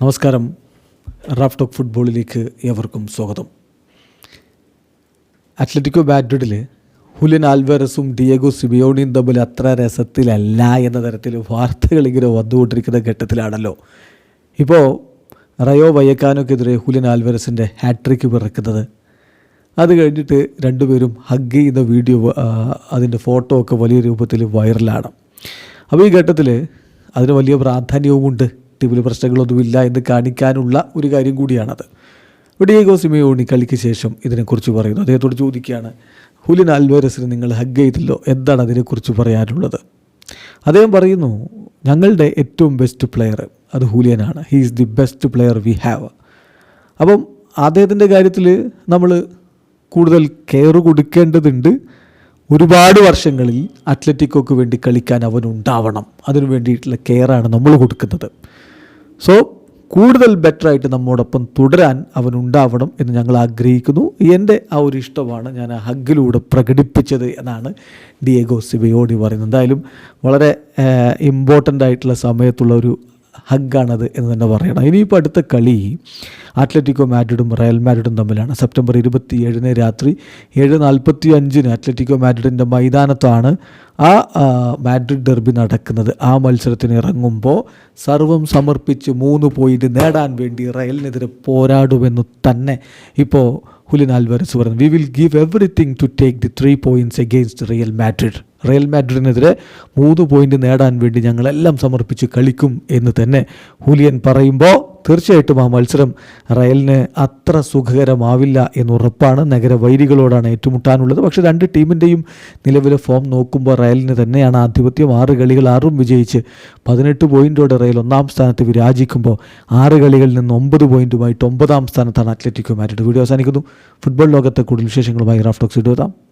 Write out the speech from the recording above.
നമസ്കാരം. Raf talk ഫുട്ബോളിലേക്ക് ഏവർക്കും സ്വാഗതം. അത്ലറ്റിക്കോ ബാഡ്രിഡിൽ ഹുലിൻ ആൽവേറസും ഡിയഗോ സിബിയോണിയും തമ്മിൽ അത്ര രസത്തിലല്ല എന്ന തരത്തിൽ വാർത്തകൾ ഇങ്ങനെ വന്നുകൊണ്ടിരിക്കുന്ന ഘട്ടത്തിലാണല്ലോ. ഇപ്പോൾ റയോ വയ്യക്കാനോക്കെതിരെ ഹുലിൻ ആൽവേറസിന്റെ ഹാട്രിക്ക് പിറക്കുന്നത്. അത് കഴിഞ്ഞിട്ട് രണ്ടുപേരും ഹഗ് ചെയ്യുന്ന വീഡിയോ അതിന്റെ ഫോട്ടോ ഒക്കെ വലിയ രൂപത്തിൽ വൈറലാണ് അപ്പോൾ ഈ ഘട്ടത്തിൽ അതിന് വലിയ പ്രാധാന്യവുമുണ്ട്. ടീമിൽ പ്രശ്നങ്ങളൊന്നുമില്ല എന്ന് കാണിക്കാനുള്ള ഒരു കാര്യം കൂടിയാണത്. ഡിയേഗോ സിമിയോണി കളിക്ക് ശേഷം ഇതിനെക്കുറിച്ച് പറയുന്നു. അദ്ദേഹത്തോട് ചോദിക്കുകയാണ് ഹുലിൻ അൽവേരസിന് നിങ്ങൾ ഹഗ് ചെയ്തല്ലോ? എന്താണ് അതിനെക്കുറിച്ച് പറയാനുള്ളത്? അദ്ദേഹം പറയുന്നു ഞങ്ങളുടെ ഏറ്റവും ബെസ്റ്റ് പ്ലെയർ അത് ഹൂലിയനാണ്. He is the best player we have അപ്പം അദ്ദേഹത്തിന്റെ കാര്യത്തിൽ നമ്മൾ കൂടുതൽ കെയർ കൊടുക്കേണ്ടതുണ്ട്. ഒരുപാട് വർഷങ്ങളിൽ അത്ലറ്റിക്കോക്ക് വേണ്ടി കളിക്കാൻ അവനുണ്ടാവണം അതിനു വേണ്ടിയിട്ടുള്ള കെയറാണ് നമ്മൾ കൊടുക്കുന്നത്. സോ കൂടുതൽ ബെറ്ററായിട്ട് നമ്മോടൊപ്പം തുടരാൻ അവൻ ഉണ്ടാവണം എന്ന് ഞങ്ങൾ ആഗ്രഹിക്കുന്നു. എന്റെ ആ ഒരു ഇഷ്ടമാണ് ഞാൻ ആ ഹഗ്ഗിലൂടെ പ്രകടിപ്പിച്ചത് എന്നാണ് ഡിയേഗോ സിബയോടി പറയുന്നത്. എന്തായാലും വളരെ ഇമ്പോർട്ടന്റ് ആയിട്ടുള്ള സമയത്തുള്ള ഒരു ഹഗ്ഗാണത് എന്ന് തന്നെ പറയണം. ഇനിയിപ്പോൾ അടുത്ത കളി അത്ലറ്റിക്കോ മാഡ്രിഡും റയൽ മാഡ്രിഡും തമ്മിലാണ്. സെപ്റ്റംബർ ഇരുപത്തി ഏഴിന് രാത്രി ഏഴ് നാൽപ്പത്തി അഞ്ചിന് അത്ലറ്റിക്കോ മാഡ്രിഡിന്റെ മൈതാനത്താണ് ആ മാഡ്രിഡ് ഡെർബി നടക്കുന്നത് ആ മത്സരത്തിന് ഇറങ്ങുമ്പോൾ സർവം സമർപ്പിച്ച് മൂന്ന് പോയിന്റ് നേടാൻ വേണ്ടി റയലിനെതിരെ പോരാടുമെന്ന് തന്നെ ഇപ്പോൾ ഹുലിൻ ആൽവരസ് പറഞ്ഞു we will give everything to take the three points against Real Madrid Real മാഡ്രിഡിനെതിരെ മൂന്ന് പോയിന്റ് നേടാൻ വേണ്ടി ഞങ്ങളെല്ലാം സമർപ്പിച്ച് കളിക്കും എന്ന് തന്നെ ഹുലിയൻ പറയുമ്പോൾ തീർച്ചയായിട്ടും ആ മത്സരം റയലിന് അത്ര സുഖകരമാവില്ല എന്നുറപ്പാണ്. നഗരവൈരികളോടാണ് ഏറ്റുമുട്ടാനുള്ളത്. പക്ഷേ രണ്ട് ടീമിന്റെയും നിലവിലെ ഫോം നോക്കുമ്പോൾ റയലിന് തന്നെയാണ് ആധിപത്യം. ആറ് കളികൾ ആറും വിജയിച്ച് പതിനെട്ട് പോയിന്റോടെ റയൽ ഒന്നാം സ്ഥാനത്ത് വിരാജിക്കുമ്പോൾ ആറ് കളികളിൽ നിന്ന് ഒമ്പത് പോയിന്റുമായിട്ട് ഒമ്പതാം സ്ഥാനത്താണ് അത്ലറ്റിക്കോ മാറ്റിട്ട് വീഡിയോ അവസാനിക്കുന്നു. ഫുട്ബോൾ ലോകത്തെ കൂടുതൽ വിശേഷങ്ങളുമായി റാഫ്റ്റോക്സ് ഇടുവതാം.